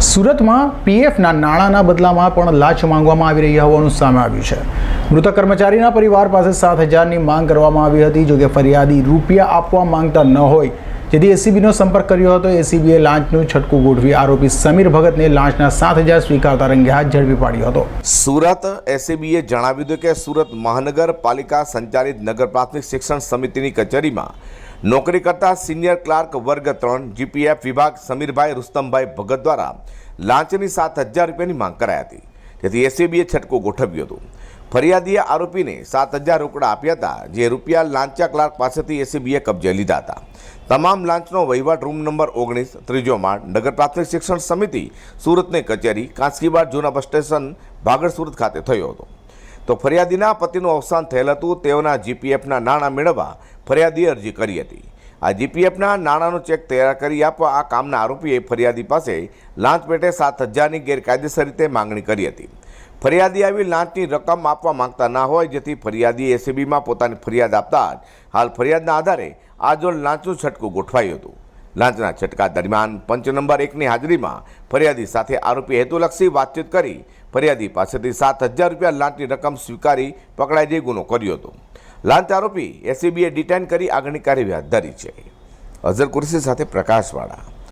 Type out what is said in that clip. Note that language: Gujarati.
સુરતમાં પીએફના નાણાંના બદલામાં પણ લાંચ માંગવામાં આવી રહ્યા હોવાનું સામે આવ્યું છે. મૃતક કર્મચારીના પરિવાર પાસે સાત હજારની માંગ કરવામાં આવી હતી. જોકે ફરિયાદી રૂપિયા આપવા માંગતા ન હોય જેથી એસીબીનો સંપર્ક કર્યો હતો. એસીબીએ લાંચનું છટકું ગોઠવી આરોપી સમીર ભગતને લાંચના સાત હજાર સ્વીકારતા રંગે હાથ ઝડપી પાડ્યો હતો. સુરત એસીબીએ જણાવ્યું હતું કે સુરત મહાનગરપાલિકા સંચાલિત નગર પ્રાથમિક શિક્ષણ સમિતિની કચેરીમાં નોકરી કરતા સિનિયર ક્લાર્ક વર્ગ ત્રણ, જીપીએફ વિભાગ સમીરભાઈ રુસ્તમભાઈ ભગત દ્વારા લાંચની સાત હજાર રૂપિયાની માંગ કરાઈ હતી. જેથી એસીબીએ છટકો ગોઠવ્યો હતો. ફરિયાદીએ આરોપીને સાત હજાર રોકડા આપ્યા હતા, જે રૂપિયા લાંચા ક્લાર્ક પાસેથી એસીબીએ કબજે લીધા હતા. તમામ લાંચનો વહીવટ રૂમ નંબર ઓગણીસ, ત્રીજો માળ, નગર પ્રાથમિક શિક્ષણ સમિતિ, સુરતની કચેરી, કાંસકીબાર જૂના બસ સ્ટેશન, ભાગળ સુરત ખાતે થયો હતો. તો ફરિયાદીના પતિનું અવસાન થયેલ હતું, તેઓના જીપીએફના નાણાં મેળવવા ફરિયાદીએ અરજી કરી હતી. આ જીપીએફના નાણાંનો ચેક તૈયાર કરી આપવા આ કામના આરોપીએ ફરિયાદી પાસે લાંચ પેટે સાત હજારની ગેરકાયદેસર રીતે માંગણી કરી હતી. ફરિયાદી આવી લાંચની રકમ આપવા માંગતા ના હોય, જેથી ફરિયાદી એસીબીમાં પોતાની ફરિયાદ આપતા હાલ ફરિયાદના આધારે આ જોડ લાંચનું છટકું ગોઠવાયું હતું. લાંચના છટકા દરમિયાન પંચ નંબર એકની હાજરીમાં ફરિયાદી સાથે આરોપી હેતુલક્ષી વાતચીત કરી ફરિયાદી પાસેથી સાત હજાર રૂપિયા લાંચની રકમ સ્વીકારી પકડાઈ જઈ ગુનો કર્યો હતો. લાંચ આરોપી એસીબીએ ડિટેન કરી આગળની કાર્યવાહી હાથ ધરી છે. અઝર કુરશી સાથે પ્રકાશવાળા.